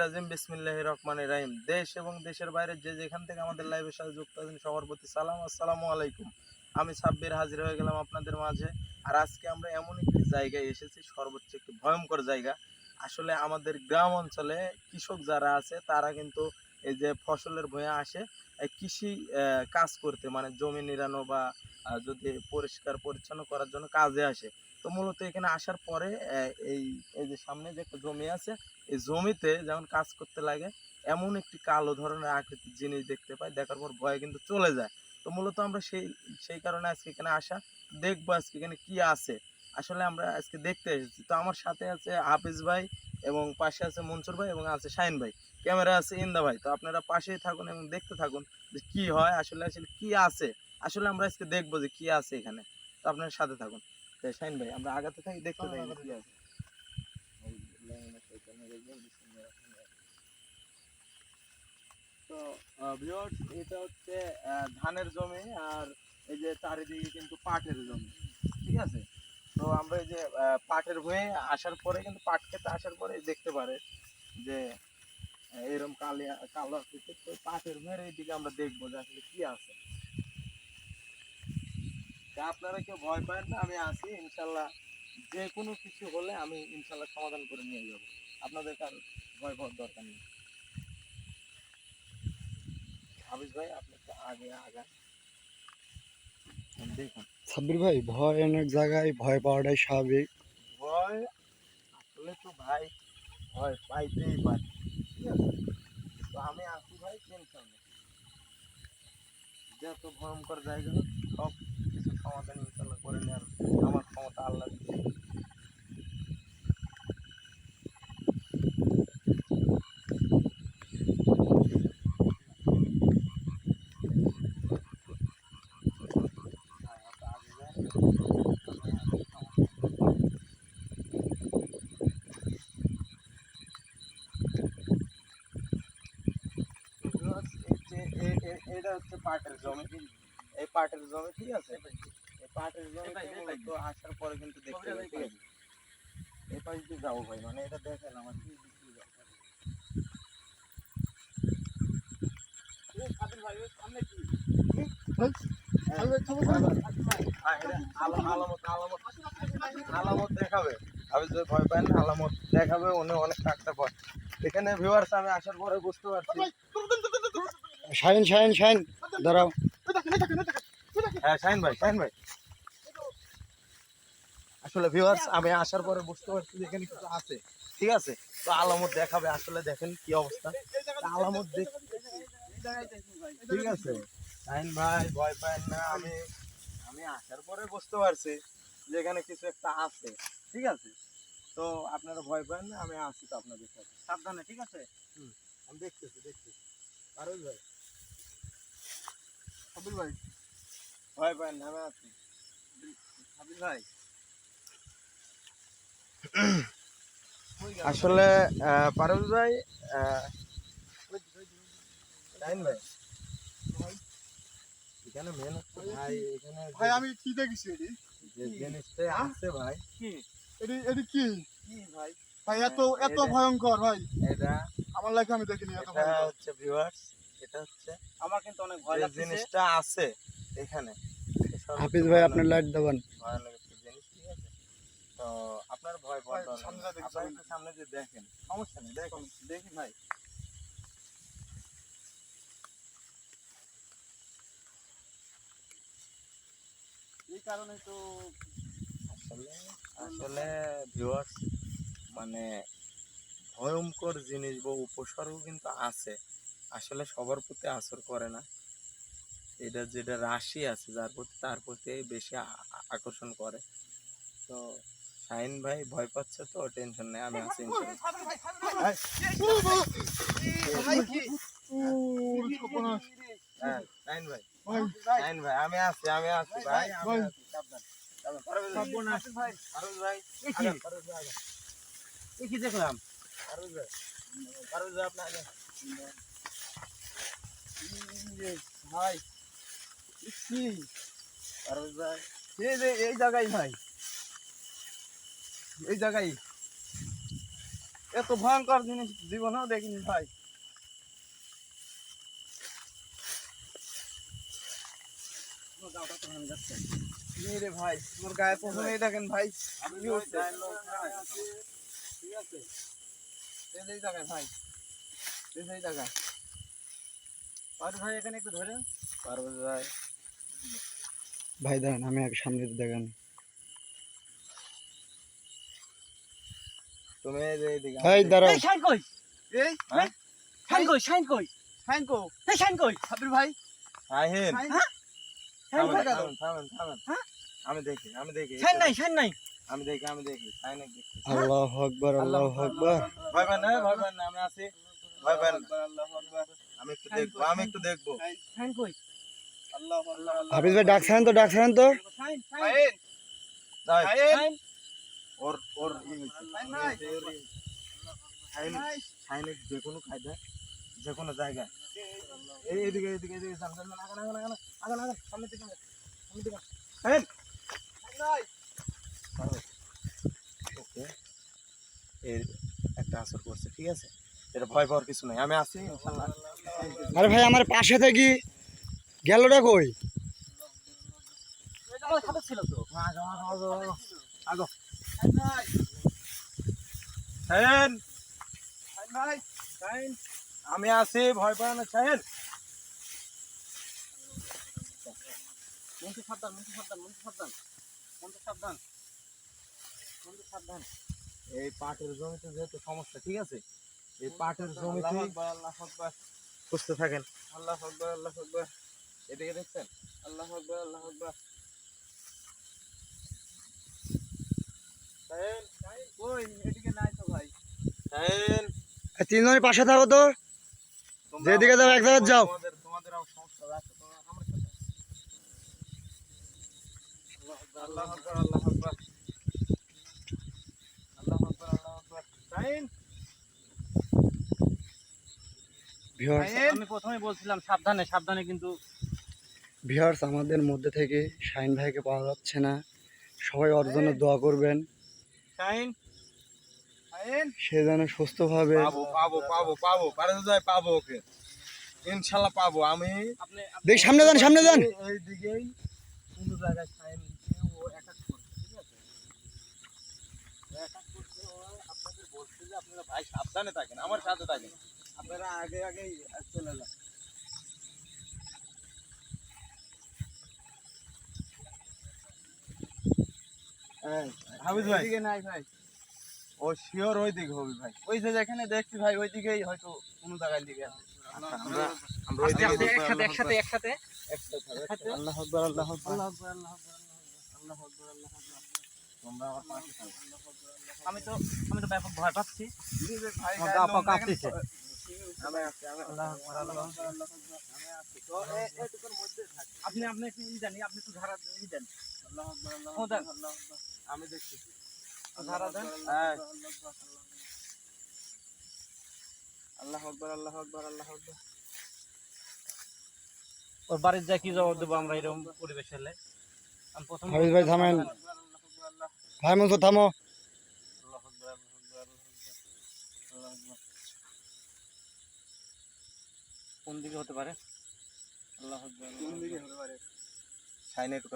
রাজিম, বিসমিল্লাহির রহমানির রহিম। দেশ এবং দেশের বাইরে যে যেখান থেকে আমাদের লাইভের সাথে যুক্ত আছেন, সবার প্রতি সালাম, আসসালামু আলাইকুম। আমি সাব্বির, হাজির হয়ে গেলাম আপনাদের মাঝে। আর আজকে আমরা এমন একটি জায়গায় এসেছি, সর্বোচ্চ একটি ভয়ঙ্কর জায়গা। আসলে আমাদের গ্রাম অঞ্চলে কৃষক যারা আছে, তারা কিন্তু এই যে ফসলের ভয়ে আসে কৃষি কাজ করতে মানে জমি নিড়ানো বা যদি পরিষ্কার পরিচ্ছন্ন করার জন্য কাজে আসে। তো মূলত এখানে আসার পরে এই এই যে সামনে যে একটা জমি আছে, এই জমিতে যখন কাজ করতে লাগে, এমন একটি কালো ধরনের আকৃতির জিনিস দেখতে পাই। দেখার পর ভয় কিন্তু চলে যায়। তো মূলত আমরা সেই সেই কারণে আজকে এখানে আসা, দেখব আজকে এখানে কি আছে। আসলে আমরা আজকে দেখতে এসেছি। তো আমার সাথে আছে হাফিজ ভাই এবং পাশে আছে মনসুর ভাই এবং আছে শাহিন ভাই। ক্যামেরা আছে ইন্দা ভাই। তো আপনারা পাশেই থাকুন এবং দেখতে থাকুন যে কি হয়, আসলে আসলে কি আছে। আসলে আমরা আজকে দেখব যে কি আছে এখানে। তো আপনারা সাথে থাকুন। তো শাহিন ভাই, আমরা আগাতে থাকি, দেখতে থাকি কি। আছে এটা হচ্ছে ধানের জমি আর এই যে চারিদিকে কিন্তু পাটের জমি, ঠিক আছে? তো আমরা এই যে পাটের হয়ে আসার পরে কিন্তু পাট খেতে আসার পরে দেখতে পারে যে এরকম কালিয়া কালো পাটের ভুঁয়ের এইদিকে আমরা দেখব যে আসলে কি আছে। আপনারা কেউ ভয় পান না আমি আছি ইনশাল্লাহ। যে কোনো কিছু হলে আমি ইনশাল্লাহ সমাধান করে নিয়ে যাব। আপনাদের কার ভয় পাওয়ার দরকার নেই। হাবিজ ভাই আপনি একটু আগে আগা দেখুন। সাব্বির ভাই ভয় অনেক জায়গায় ভয় পাওয়াটাই স্বাভাবিক। ভয় আসলে তো ভাই ভয় পাইতেই পারি ঠিক আছে? তো আমি আছি ভাই টেনশন নেই। যত ভয়ঙ্কর জায়গা হোক, সব কিছু সমাধান ইনশাল্লাহ করে নেওয়ার আমার ক্ষমতা আল্লাহ দিচ্ছে হ্যাঁ, আপনি আগে যান। Viewers, এই যে- এ- এ- এটা হচ্ছে পাটের জমি। এই পাটের জমি ঠিক আছে? এই পাটের আসার পরে কিন্তু দেখতে পাই এই পাশ দিয়ে যাব ভাই মানে এটা দেখেন। আমার কি আলামত দেখাবে আমি যদি ভয় পাই না আলামত দেখাবে উনি অনেক কাকটা পর এখানে ভিউয়ার্স আমি আসার পরে বুঝতে পারছি শাইন শাইন শাইন দাঁড়াও হ্যাঁ শাহিন ভাই শাহিন ভাই। আসলে ভিউয়ার্স আমি আসার পরে বুঝতে পারছি যে এখানে কিছু আছে। ঠিক আছে? তো আলামত দেখাবে আসলে দেখেন কি অবস্থা। আলামত দেখ। ঠিক আছে? শাহিন ভাই ভয় পায় না আমি আমি আসার পরে বুঝতে পারছি যে এখানে কিছু একটা আছে। ঠিক আছে? তো আপনারা ভয় পান না আমি আছি তো আপনাদের সাথে। সাবধানে ঠিক আছে? হুম আমি দেখতেছি দেখতেছি। পারুল ভাই। আব্দুল ভাই। ভয় পান না আমি আছি। আব্দুল ভাই। আসলে পারুল ভাই ভাই। এখানে মেন ভাই এখানে ভাই আমি কি দেখেছি এটি? যে জিনিসটা আছে ভাই। এটি এটি কি? কি ভাই? ভাই এত এত ভয়ঙ্কর ভাই। এটা আমার লাইফে আমি দেখিনি এত এটা হচ্ছে ভিউয়ার্স এটা হচ্ছে আমার কিন্তু অনেক ভয় লাগছে জিনিসটা আছে এখানে। হাফিজ ভাই আপনার লাইট দেবেন। আছে তো আপনার ভয় পাওয়ার সামনে আপনারা। একটু যে দেখেন সমস্যা নেই দেখুন দেখি ভাই। এই কারণে তো আসলে আসলে ভিউয়ার্স মানে ভয়ঙ্কর জিনিস বা উপসর্গ কিন্তু আছে। আসলে সবার প্রতি আসর করে না। এটা যেটা রাশি আছে যার প্রতি তার প্রতি বেশি আকর্ষণ করে। তো শাহিন ভাই ভয় পাচ্ছে তো টেনশন নেই আমি আছি সর্বনাশ। হ্যাঁ শাহিন ভাই। শাহিন ভাই আমি আছি আমি আছি ভাই কি? দেখলাম। ভাই এই জায়গায় ভাই। এই জায়গায়। এত ভয়ঙ্কর জিনিস জীবনেও দেখিনি ভাই। রে ভাই মোর গায়ে প্রথমেই দেখেন ভাই ঠিক আছে এই জায়গায় ভাই এই জায়গায়। আর ভাই এখানে একটু ধরে। পারবে ভাই। ভাই দাঁড়ান আমি আগে সামনে দেখান। তুমি এই যে এইদিকে এই দাঁড়াও। এই শাইন কই? এই? হ্যাঁ? শাইন কই শাইন কই? শাইন কো? এই শাইন কই? সাবির ভাই। শাইন? হ্যাঁ? থামেন থামেন থামেন থামেন। হ্যাঁ? আমি দেখি আমি দেখি। শাইন নাই শাইন নাই। আমি দেখি আমি দেখি। সাইনে দেখি। আল্লাহ আকবার আল্লাহ আকবার। ভয় পান না ভয় পান না আমি আছি। ভয় পান না। আমি একটু দেখব আমি একটু দেখব। শাইন কই? আল্লাহ আল্লাহ হাফিজ ভাই ডাকছেন তো ডাকছেন তো। শাইন। শাইন। শাইন। ওর ওর সাইনের যে কোনো কায়দা যে কোনো জায়গায়। এই এদিকে এদিকে এদিকে আগান আগান আগান আগান আগান সামনে দিকে সামনে দিকে সাইন ওকে। এর একটা আসর করছে ঠিক আছে? এটা ভয় পাওয়ার কিছু নাই আমি আছি আরে ভাই আমার পাশে থেকে গেলটা কই? এটা আমার ছিল তো। আগো আগো। আগো। আমি আছি ভয় পাও না সাইন মন্ত্র সাবধান মন্ত্র সাবধান মন্ত্র সাবধান। মন্ত্র সাবধান। মন্ত্র সাবধান। এই পাটের জমিতে যেহেতু সমস্যা ঠিক আছে? এই পাটের জমিতে আল্লাহু আকবার আল্লাহু আকবার। খুঁজতে থাকেন। আল্লাহ আকবার আল্লাহু আকবার। এদিকে দেখছেন? আল্লাহ আকবার আল্লাহু আকবার শাইন শাইন কই এদিকে নাই তো ভাই সাইন এই তিনজনের পাশে থাকো তো। যেদিকে যাও এক জায়গায় যাও। তোমাদের তোমাদের আর সমস্যা আছে তোমরা আমার সাথে আল্লাহু আকবার আল্লাহু আকবার। আল্লাহু আকবার আল্লাহু আকবার। শাইন ভিউয়ার্স আমি প্রথমে বলছিলাম সাবধানে সাবধানে কিন্তু ভিউয়ার্স আমাদের মধ্যে থেকে শাহিন ভাইকে পাওয়া যাচ্ছে না। সবাই অর্জনের দোয়া করবেন। শাইন শাইন সে যেন সুস্থভাবে পাবো পাবো পাবো পাবো। পারে তো যায় পাবো ওকে। ইনশাল্লাহ পাবো। আমি আপনি দেখ সামনে যান সামনে যান। এই- এই দিকেই কোনো জায়গায় সাইন ও অ্যাটাক করছে ঠিক আছে? অ্যাটাক করছে ও আপনাদের বলছে যে আপনারা ভাই সাবধানে থাকেন আমার সাথে থাকেন। আপনারা আগে আগেই চলে যান। এই, ভাই। এদিকে নাই ভাই। ও শিওর ওই দিকে হবে ভাই। ওই যে যেখানে দেখছি ভাই ওইদিকেই হয়তো কোনো জায়গায় দিকে আমরা আমরা ওই দিকে একসাথে একসাথে একসাথে একসাথে একসাথে। আকবার আল্লাহু আকবার। আল্লাহু আকবার আল্লাহু আকবার আল্লাহু আকবার তোমরা আমার পাশে থাকো। আমি তো আমি তো ব্যাপক ভয় পাচ্ছি। ভাই কাঁপতেছে। তো আপনি আপনি ই জানি আপনি একটু ধারা দেন। আল্লাহ আল্লাহ ও দেন। আকবার, আল্লাহ আকবার। আমি দেখতেছি। ধারা দেন। হ্যাঁ। আল্লাহু আকবার আল্লাহু আকবার আল্লাহু আকবার। ওর বাড়ির যা কি জবাব দেবো আমরা এরকম পরিবেশ হলে? আমি ভাই থামেন। থামো। কোন দিকে হতে পারে? আল্লাহু আকবার কোন দিকে হতে পারে?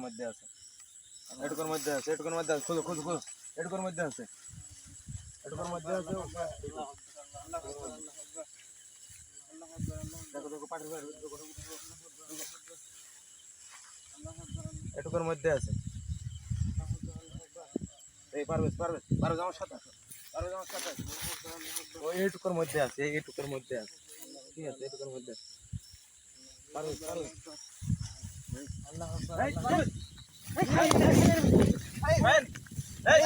মধ্যে আছে। এটুকুর মধ্যে আছে, এটুকুর মধ্যে আছে খুঁজো খুঁজো খুঁজো এটুকুর মধ্যে আছে। এটুকুর মধ্যে আছে। এটুকুর মধ্যে আছে। এই পারবেশ পারবেশ পারবেশ আমার সাথে পারবেশ আমার সাথে। ওই এইটুকুর মধ্যে আছে, এই এইটুকুর মধ্যে আছে। ঠিক আছে এইটুকুর মধ্যে আছে। পারবেশ পারবেশ আল্লাহ আকবার, এই, আল্লাহ আকবার। শাইন এই,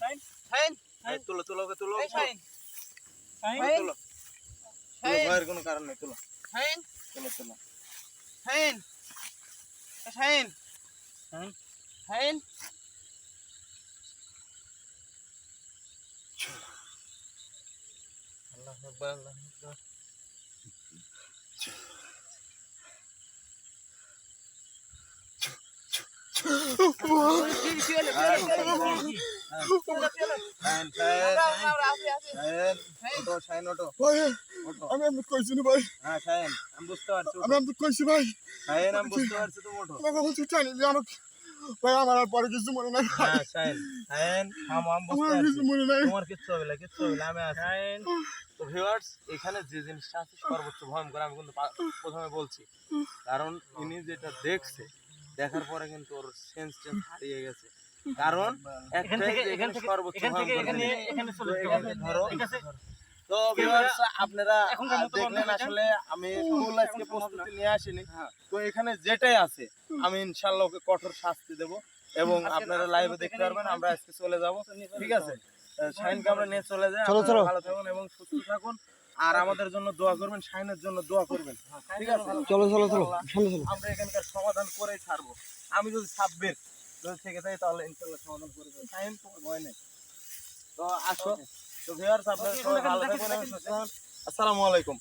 শাইন শাইন এই, তুলো তুলো ওকে তুলো এই শাইন শাইন তুলো তুলো ভয়ের কোনো কারণ নেই তুলো শাইন তুলো তুলো শাইন শাইন শাইন আল্লাহ আকবার আল্লাহ আকবার শাইন শাইন শাইন ওটো শাইন ওটো ভাই ওটো আমার কিছু মনে নাই মনে নাই। তোমার কিচ্ছু হবে না কিচ্ছু হবে আমি এখানে যে জিনিসটা আছে সর্বোচ্চ ভয়ঙ্কর, আমি কিন্তু প্রথমে বলছি। কারণ ইনি যেটা দেখছে দেখার পরে কিন্তু ওর সেন্স টেন্স হারিয়ে গেছে। কারণ এখান একটাই থেকে যে এখান এখানে থেকে সর্বোচ্চ এখান থেকে ভয়ঙ্কর এখানে জিনিস। এখানে চলে তো যেতে এখানে হবে। ধরো আছে? তো ভিউয়ার্স আপনারা দেখলেন আসলে আমি ফুল আজকে প্রস্তুতি নিয়ে আসিনি। তো এখানে যেটাই আছে আমি ইনশাআল্লাহ ওকে কঠোর শাস্তি দেব এবং আপনারা লাইভে দেখতে পারবেন আমরা আজকে চলে যাব। ঠিক আছে? শাহিনকে আমরা নিয়ে চলে যাই। ভালো থাকুন এবং সুস্থ থাকুন। আর আমাদের জন্য দোয়া করবেন শাহিনের জন্য দোয়া করবেন। ঠিক আছে? চলো চলো চলো সামনে চলো আমরা এখানকার সমাধান করেই ছাড়বো। আমি যদি সাব্বির যদি থেকে যাই তাহলে ইনশাল্লাহ সমাধান করে দেবো। শাহিন তো ভয় নেই। তো আসো। তো ভিউয়ার্স আপনারা সবাই ভালো থাকুন। আসসালামু আলাইকুম।